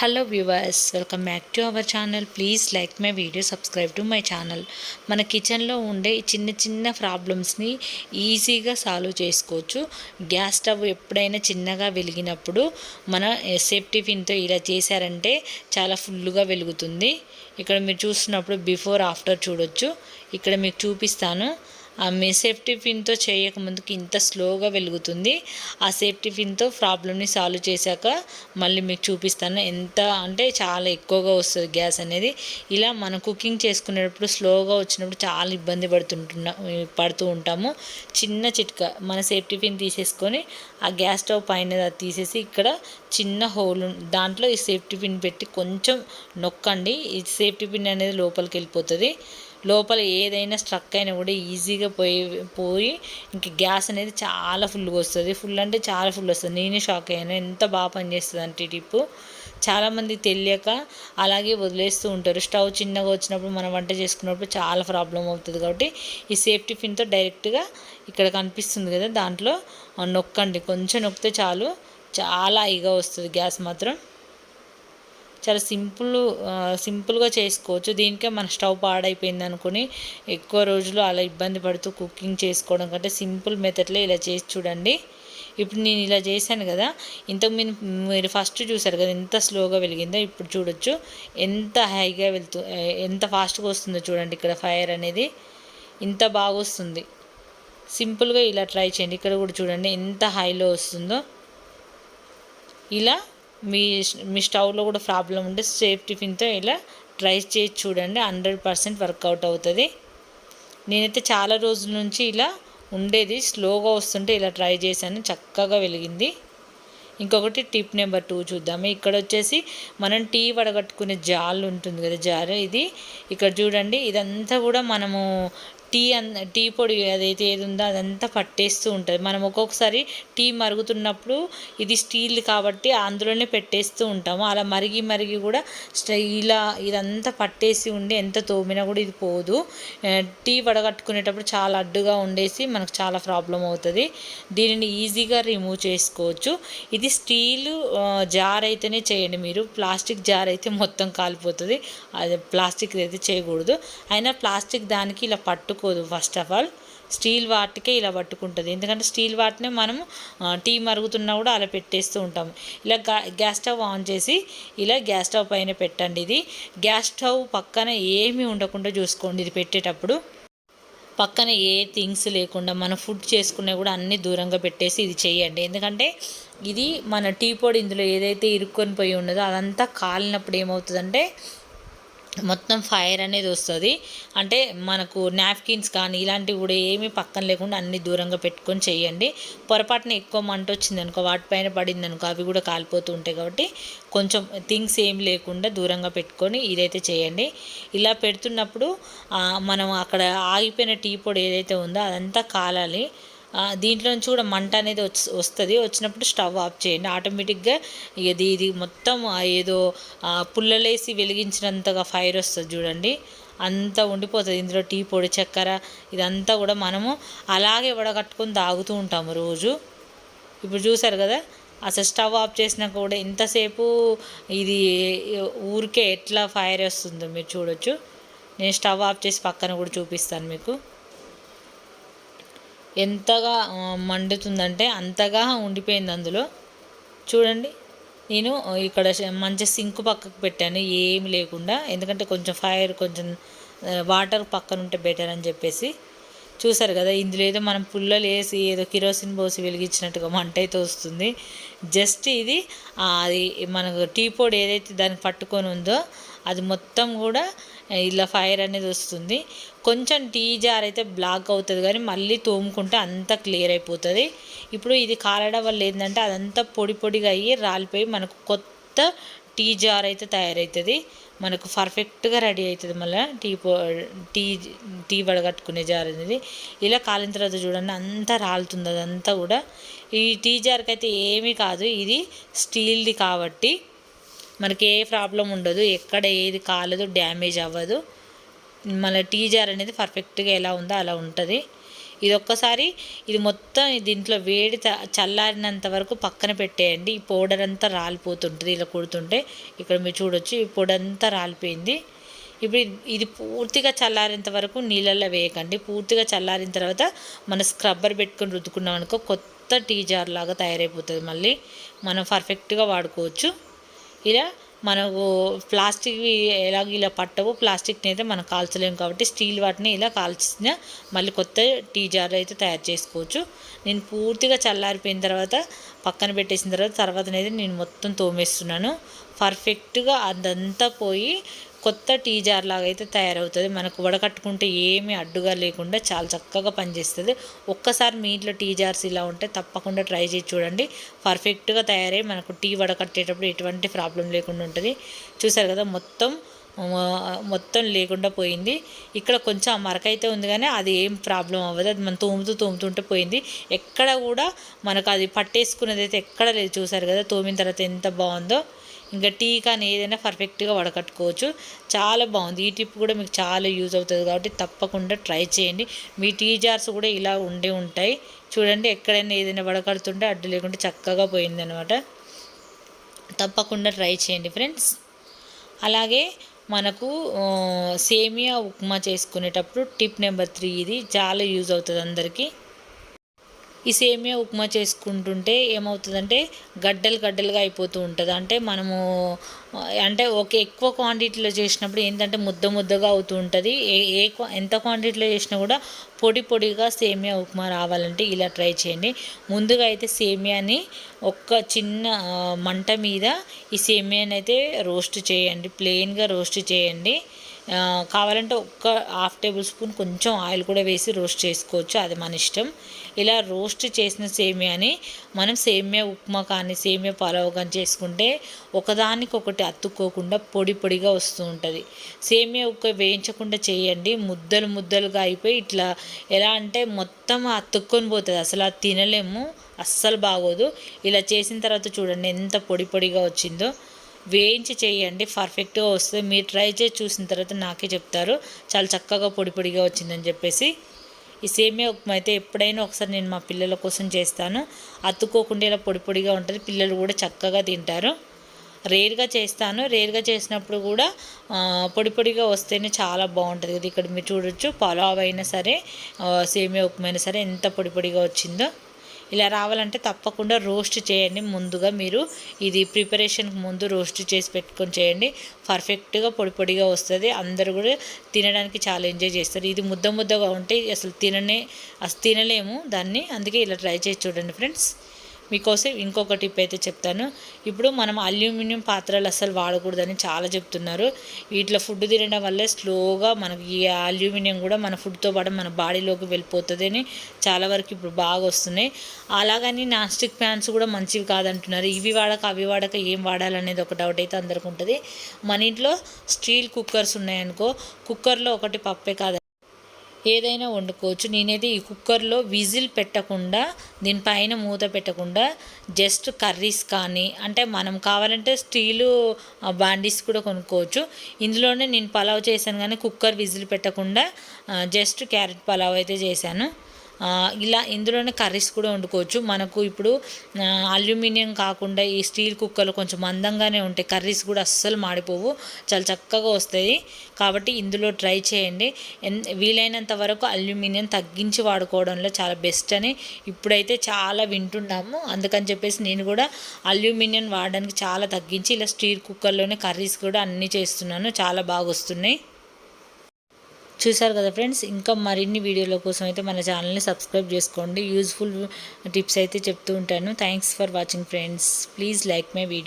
Hello viewers welcome back to our channel please like my video subscribe to my channel మన కిచెన్లో ఉండే చిన్న చిన్న ప్రాబ్లమ్స్ని ఈజీగా సాల్వ్ చేసుకోవచ్చు. గ్యాస్ స్టవ్ ఎప్పుడైనా చిన్నగా వెలిగినప్పుడు మన eh, సేఫ్టీ పిన్తో ఇలా చేశారంటే చాలా ఫుల్గా వెలుగుతుంది. ఇక్కడ మీరు చూస్తున్నప్పుడు బిఫోర్ ఆఫ్టర్ చూడొచ్చు. ఇక్కడ మీకు చూపిస్తాను. ఆ సేఫ్టీ పిన్తో చేయకముందుకు ఇంత స్లోగా వెలుగుతుంది. ఆ సేఫ్టీ పిన్తో ప్రాబ్లమ్ని సాల్వ్ చేశాక మళ్ళీ మీకు చూపిస్తాను. ఎంత అంటే చాలా ఎక్కువగా వస్తుంది గ్యాస్ అనేది. ఇలా మనం కుకింగ్ చేసుకునేటప్పుడు స్లోగా వచ్చినప్పుడు చాలా ఇబ్బంది పడుతుంటున్నా పడుతూ ఉంటాము. చిన్న చిట్కా మన సేఫ్టీ పిన్ తీసేసుకొని ఆ గ్యాస్ స్టవ్ పైన తీసేసి ఇక్కడ చిన్న హోల్ దాంట్లో ఈ సేఫ్టీ పిన్ పెట్టి కొంచెం నొక్కండి. ఈ సేఫ్టీ పిన్ అనేది లోపలికి వెళ్ళిపోతుంది. లోపల ఏదైనా స్ట్రక్ అయినా కూడా ఈజీగా పోయి పోయి ఇంక గ్యాస్ అనేది చాలా ఫుల్గా వస్తుంది. ఫుల్ అంటే చాలా ఫుల్ వస్తుంది. నేనే షాక్ అయ్యాను. ఎంత బాగా పనిచేస్తుంది అంటే టిప్పు చాలామంది తెలియక అలాగే వదిలేస్తూ ఉంటారు. స్టవ్ చిన్నగా వచ్చినప్పుడు మనం వంట చేసుకున్నప్పుడు చాలా ప్రాబ్లం అవుతుంది కాబట్టి ఈ సేఫ్టీ పిన్తో డైరెక్ట్గా ఇక్కడ కనిపిస్తుంది కదా దాంట్లో. నొక్కండి. కొంచెం నొక్కితే చాలు. చాలా హైగా వస్తుంది గ్యాస్ మాత్రం. చాలా సింపుల్ సింపుల్గా చేసుకోవచ్చు. దీనికే మన స్టవ్ పాడైపోయింది అనుకుని ఎక్కువ రోజులు అలా ఇబ్బంది పడుతూ కుకింగ్ చేసుకోవడం కంటే సింపుల్ మెథడ్లో ఇలా చేసి చూడండి. ఇప్పుడు నేను ఇలా చేశాను కదా ఇంతకు మీరు మీరు ఫస్ట్ చూసారు కదా ఎంత స్లోగా వెలిగిందో ఇప్పుడు చూడొచ్చు. ఎంత హైగా వెళ్తూ ఎంత ఫాస్ట్గా వస్తుందో చూడండి ఇక్కడ ఫైర్ అనేది. ఇంత బాగా వస్తుంది. సింపుల్గా ఇలా ట్రై చేయండి. ఇక్కడ కూడా చూడండి ఎంత హైలో వస్తుందో. ఇలా మీ మీ స్టవ్లో కూడా ప్రాబ్లం ఉంటే సేఫ్ టిఫిన్తో ఇలా ట్రై చేసి చూడండి. హండ్రెడ్ పర్సెంట్ వర్కౌట్ అవుతుంది. నేనైతే చాలా రోజుల నుంచి ఇలా ఉండేది. స్లోగా వస్తుంటే ఇలా ట్రై చేశాను. చక్కగా వెలిగింది. ఇంకొకటి టిప్ నెంబర్ టూ చూద్దాము. ఇక్కడ వచ్చేసి మనం టీ వడగట్టుకునే జాల్ ఉంటుంది కదా జార్ ఇది. ఇక్కడ చూడండి. ఇదంతా కూడా మనము టీ అన్ టీ పొడి అదైతే ఏది ఉందో అదంతా పట్టేస్తూ ఉంటుంది. మనం ఒక్కొక్కసారి టీ మరుగుతున్నప్పుడు ఇది స్టీల్ కాబట్టి అందులోనే పెట్టేస్తూ ఉంటాము. అలా మరిగి మరిగి కూడా ఇలా ఇదంతా పట్టేసి ఉండి ఎంత తోమినా కూడా ఇది పోదు. టీ వడగట్టుకునేటప్పుడు చాలా అడ్డుగా ఉండేసి మనకు చాలా ప్రాబ్లం అవుతుంది. దీనిని ఈజీగా రిమూవ్ చేసుకోవచ్చు. ఇది స్టీల్ జార్ అయితేనే చేయండి మీరు. ప్లాస్టిక్ జార్ అయితే మొత్తం కాలిపోతుంది. అది ప్లాస్టిక్ అయితే చేయకూడదు. అయినా ప్లాస్టిక్ దానికి ఇలా పట్టు పట్టుకోదు ఫస్ట్ ఆఫ్ ఆల్ స్టీల్ వాటికే ఇలా పట్టుకుంటుంది. ఎందుకంటే స్టీల్ వాటినే మనము టీ మరుగుతున్నా కూడా అలా పెట్టేస్తూ ఉంటాము. ఇలా గ్యాస్ స్టవ్ ఆన్ చేసి ఇలా గ్యాస్ స్టవ్ పైన పెట్టండి ఇది. గ్యాస్ స్టవ్ పక్కన ఏమీ ఉండకుండా చూసుకోండి ఇది పెట్టేటప్పుడు. పక్కన ఏ థింగ్స్ లేకుండా మనం ఫుడ్ చేసుకునే కూడా అన్నీ దూరంగా పెట్టేసి ఇది చేయండి. ఎందుకంటే ఇది మన టీ పొడి ఇందులో ఏదైతే ఇరుక్కొని పోయి ఉన్నదో అదంతా కాలినప్పుడు ఏమవుతుందంటే మొత్తం ఫైర్ అనేది వస్తుంది. అంటే మనకు నాప్కిన్స్ కానీ ఇలాంటివి కూడా ఏమీ పక్కన లేకుండా అన్ని దూరంగా పెట్టుకొని చేయండి. పొరపాటున ఎక్కువ మంట వచ్చింది అనుకో వాటిపైన పడింది అనుకో అవి కూడా కాలిపోతూ ఉంటాయి కాబట్టి కొంచెం థింగ్స్ ఏం లేకుండా దూరంగా పెట్టుకొని ఇదైతే చేయండి. ఇలా పెడుతున్నప్పుడు మనం అక్కడ ఆగిపోయిన టీ పొడి ఏదైతే ఉందో అదంతా కాలాలి. దీంట్లో నుంచి కూడా మంట అనేది వస్తుంది. వచ్చినప్పుడు స్టవ్ ఆఫ్ చేయండి. ఆటోమేటిక్గా ఇది ఇది మొత్తం ఏదో పుల్లలేసి వెలిగించినంతగా ఫైర్ వస్తుంది చూడండి. అంతా ఉండిపోతుంది. ఇందులో టీ పొడి చక్కెర ఇదంతా కూడా మనము అలాగే వడగట్టుకొని తాగుతూ ఉంటాము రోజు. ఇప్పుడు చూసారు కదా? అసలు స్టవ్ ఆఫ్ చేసినాక కూడా ఇంతసేపు ఇది ఊరికే ఎట్లా ఫైర్ వస్తుందో మీరు చూడొచ్చు. నేను స్టవ్ ఆఫ్ చేసి పక్కన కూడా చూపిస్తాను మీకు. ఎంతగా మండుతుందంటే అంతగా ఉండిపోయింది అందులో. చూడండి నేను ఇక్కడ మంచి సింక్ పక్కకు పెట్టాను ఏమి లేకుండా. ఎందుకంటే కొంచెం ఫైర్ కొంచెం వాటర్ పక్కన ఉంటే బెటర్ అని చెప్పేసి. చూసారు కదా ఇందులో ఏదో మనం పుల్లలు వేసి ఏదో కిరోసిన్ పోసి వెలిగించినట్టుగా మంట అయితే వస్తుంది. జస్ట్ ఇది అది మనకు టీ పొడి ఏదైతే దానికి పట్టుకొని ఉందో అది మొత్తం కూడా ఇలా ఫైర్ అనేది వస్తుంది. కొంచెం టీ జార్ అయితే బ్లాక్ అవుతుంది కానీ మళ్ళీ తోముకుంటే అంతా క్లియర్ అయిపోతుంది. ఇప్పుడు ఇది కాలడం వల్ల ఏంటంటే అదంతా పొడి పొడిగా అయ్యి రాలిపోయి మనకు కొత్త టీ జార్ అయితే తయారవుతుంది మనకు పర్ఫెక్ట్గా రెడీ అవుతుంది మళ్ళీ టీ పో టీ టీ వడగట్టుకునే జార్ అనేది. ఇలా కాలిన తర్వాత చూడండి అంతా రాలుతుంది అదంతా కూడా. ఈ టీ జార్కి అయితే ఏమీ కాదు. ఇది స్టీల్ది కాబట్టి మనకి ఏ ప్రాబ్లం ఉండదు ఎక్కడ ఏది కాలదు డ్యామేజ్ అవ్వదు. మన టీ జార్ అనేది పర్ఫెక్ట్గా ఎలా ఉందో అలా ఉంటుంది. ఇది ఒక్కసారి ఇది మొత్తం దీంట్లో వేడి చల్లారినంత వరకు పక్కన పెట్టేయండి. ఈ పౌడర్ అంతా రాలిపోతుంటుంది ఇలా కుడుతుంటే. ఇక్కడ మీరు చూడొచ్చు ఈ పొడి అంతా రాలిపోయింది. ఇప్పుడు ఇది పూర్తిగా చల్లారేంత వరకు నీళ్ళల్లో వేయకండి. పూర్తిగా చల్లారిన తర్వాత మన స్క్రబ్బర్ పెట్టుకొని రుద్దుకున్నాం అనుకో కొత్త టీ జార్ లాగా తయారైపోతుంది మళ్ళీ. మనం పర్ఫెక్ట్గా వాడుకోవచ్చు. ఇలా మనకు ప్లాస్టిక్వి ఎలాగ ఇలా పట్టవు ప్లాస్టిక్ని అయితే మనం కాల్చలేము కాబట్టి స్టీల్ వాటిని ఇలా కాల్చిన మళ్ళీ కొత్త టీ జార్ అయితే తయారు చేసుకోవచ్చు. నేను పూర్తిగా చల్లారిపోయిన తర్వాత పక్కన పెట్టేసిన తర్వాత తర్వాతనైతే నేను మొత్తం తోమేస్తున్నాను. పర్ఫెక్ట్గా అదంతా పోయి కొత్త టీ జార్ లాగా అయితే తయారవుతుంది. మనకు వడకట్టుకుంటే ఏమీ అడ్డుగా లేకుండా చాలా చక్కగా పనిచేస్తుంది. ఒక్కసారి మీ ఇంట్లో టీ జార్స్ ఇలా ఉంటే తప్పకుండా ట్రై చేసి చూడండి. పర్ఫెక్ట్గా తయారై మనకు టీ వడకట్టేటప్పుడు ఎటువంటి ప్రాబ్లం లేకుండా ఉంటుంది. చూసారు కదా మొత్తం మొత్తం లేకుండా పోయింది. ఇక్కడ కొంచెం మరకైతే ఉంది కానీ అది ఏం ప్రాబ్లం అవ్వదు. అది మనం తోముతూ తోముతుంటే పోయింది. ఎక్కడ కూడా మనకు అది పట్టేసుకున్నది అయితే ఎక్కడ లేదు. చూసారు కదా తోమిన తర్వాత ఎంత బాగుందో. ఇంకా టీ కానీ ఏదైనా పర్ఫెక్ట్గా వడకట్టుకోవచ్చు. చాలా బాగుంది. ఈ టిప్ కూడా మీకు చాలా యూజ్ అవుతుంది కాబట్టి తప్పకుండా ట్రై చేయండి. మీ టీ జార్స్ కూడా ఇలా ఉండే ఉంటాయి. చూడండి ఎక్కడైనా ఏదైనా వడకడుతుంటే అడ్డు లేకుంటే చక్కగా పోయింది అనమాట తప్పకుండా ట్రై చేయండి ఫ్రెండ్స్ అలాగే మనకు సేమియా ఉప్మా చేసుకునేటప్పుడు టిప్ నెంబర్ త్రీ ఇది. చాలా యూజ్ అవుతుంది అందరికీ. ఈ సేమియా ఉప్మా చేసుకుంటుంటే ఏమవుతుందంటే గడ్డలు గడ్డలుగా అయిపోతూ ఉంటుంది. అంటే మనము అంటే ఒక ఎక్కువ క్వాంటిటీలో చేసినప్పుడు ఏంటంటే ముద్ద ముద్దగా అవుతూ ఉంటుంది. ఏ ఏ ఎంత క్వాంటిటీలో చేసినా కూడా పొడి పొడిగా సేమియా ఉప్మా రావాలంటే ఇలా ట్రై చేయండి. ముందుగా అయితే సేమియాని ఒక్క చిన్న మంట మీద ఈ సేమియాని అయితే రోస్ట్ చేయండి. ప్లెయిన్గా రోస్ట్ చేయండి. కావాలంటే ఒక్క హాఫ్ టేబుల్ స్పూన్ కొంచెం ఆయిల్ కూడా వేసి రోస్ట్ చేసుకోవచ్చు. అది మన ఇష్టం. ఇలా రోస్ట్ చేసిన సేమియాని మనం సేమియా ఉప్మా కానీ సేమియా పలావ్ కానీ చేసుకుంటే ఒకదానికొకటి అతుక్కోకుండా పొడి పొడిగా వస్తూ ఉంటుంది. సేమియా ఉక్క వేయించకుండా చేయండి. ముద్దలు ముద్దలుగా అయిపోయి ఇట్లా ఎలా అంటే మొత్తం అతుక్కొని పోతుంది. అసలు అది తినలేము. అస్సలు బాగోదు. ఇలా చేసిన తర్వాత చూడండి ఎంత పొడి పొడిగా వచ్చిందో. వేయించి చేయండి పర్ఫెక్ట్గా వస్తుంది. మీరు ట్రై చేసి చూసిన తర్వాత నాకే చెప్తారు. చాలా చక్కగా పొడి పొడిగా వచ్చిందని చెప్పేసి. ఈ సేమియా ఉప్మా అయితే ఎప్పుడైనా ఒకసారి నేను మా పిల్లల కోసం చేస్తాను. అతుక్కోకుండా ఇలా పొడి పొడిగా ఉంటుంది. పిల్లలు కూడా చక్కగా తింటారు. రేర్గా చేస్తాను. రేర్గా చేసినప్పుడు కూడా పొడి పొడిగా వస్తేనే చాలా బాగుంటుంది కదా. ఇక్కడ మీరు చూడొచ్చు పలావ్ అయినా సరే సేమియా ఉప్మా అయినా సరే ఎంత పొడి పొడిగా వచ్చిందో. ఇలా రావాలంటే తప్పకుండా రోస్ట్ చేయండి. ముందుగా మీరు ఇది ప్రిపరేషన్కి ముందు రోస్ట్ చేసి పెట్టుకొని చేయండి. పర్ఫెక్ట్గా పొడి పొడిగా వస్తుంది. అందరూ కూడా తినడానికి చాలా ఎంజాయ్ చేస్తారు. ఇది ముద్ద ముద్దగా ఉంటే అసలు తిననే అసలు తినలేము దాన్ని. అందుకే ఇలా ట్రై చేసి చూడండి ఫ్రెండ్స్. మీకోసం ఇంకొక టిప్ అయితే చెప్తాను. ఇప్పుడు మనం అల్యూమినియం పాత్రలు అసలు వాడకూడదని చాలా చెప్తున్నారు. వీటిలో ఫుడ్ తినడం వల్లే స్లోగా మనకి ఈ అల్యూమినియం కూడా మన ఫుడ్తో పాటు మన బాడీలోకి వెళ్ళిపోతుంది అని చాలా వరకు ఇప్పుడు బాగా వస్తున్నాయి. అలాగని నాన్ స్టిక్ ప్యాన్స్ కూడా మంచివి కాదంటున్నారు. ఇవి వాడక అవి వాడక ఏం వాడాలనేది ఒక డౌట్ అయితే అందరికి ఉంటుంది మన ఇంట్లో స్టీల్ కుక్కర్స్ ఉన్నాయనుకో కుక్కర్లో ఒకటి పప్పే కాదు. ఏదైనా వండుకోవచ్చు. నేనైతే ఈ కుక్కర్లో విజిల్ పెట్టకుండా దీనిపైన మూత పెట్టకుండా జస్ట్ కర్రీస్ కానీ అంటే మనం కావాలంటే స్టీలు బాండీస్ కూడా కొనుక్కోవచ్చు. ఇందులోనే నేను పలావ్ చేశాను కానీ కుక్కర్ విజిల్ పెట్టకుండా జస్ట్ క్యారెట్ పలావ్ అయితే చేశాను. ఇలా ఇందులోనే కర్రీస్ కూడా వండుకోవచ్చు. మనకు ఇప్పుడు అల్యూమినియం కాకుండా ఈ స్టీల్ కుక్కర్లు కొంచెం మందంగానే ఉంటాయి కర్రీస్ కూడా అస్సలు మాడిపోవు. చాలా చక్కగా వస్తాయి. కాబట్టి ఇందులో ట్రై చేయండి. వీలైనంత వరకు అల్యూమినియం తగ్గించి వాడుకోవడంలో చాలా బెస్ట్ అని ఇప్పుడైతే చాలా వింటున్నాము. అందుకని చెప్పేసి నేను కూడా అల్యూమినియం వాడడానికి చాలా తగ్గించి ఇలా స్టీల్ కుక్కర్లోనే కర్రీస్ కూడా అన్నీ చేస్తున్నాను. చాలా బాగా వస్తున్నాయి. చూసారు కదా ఫ్రెండ్స్? ఇంకా మరిన్ని వీడియోల కోసం అయితే మన ఛానల్ని సబ్స్క్రైబ్ చేసుకోండి. యూజ్ఫుల్ టిప్స్ అయితే చెప్తూ ఉంటాను. Thanks for watching friends please like my video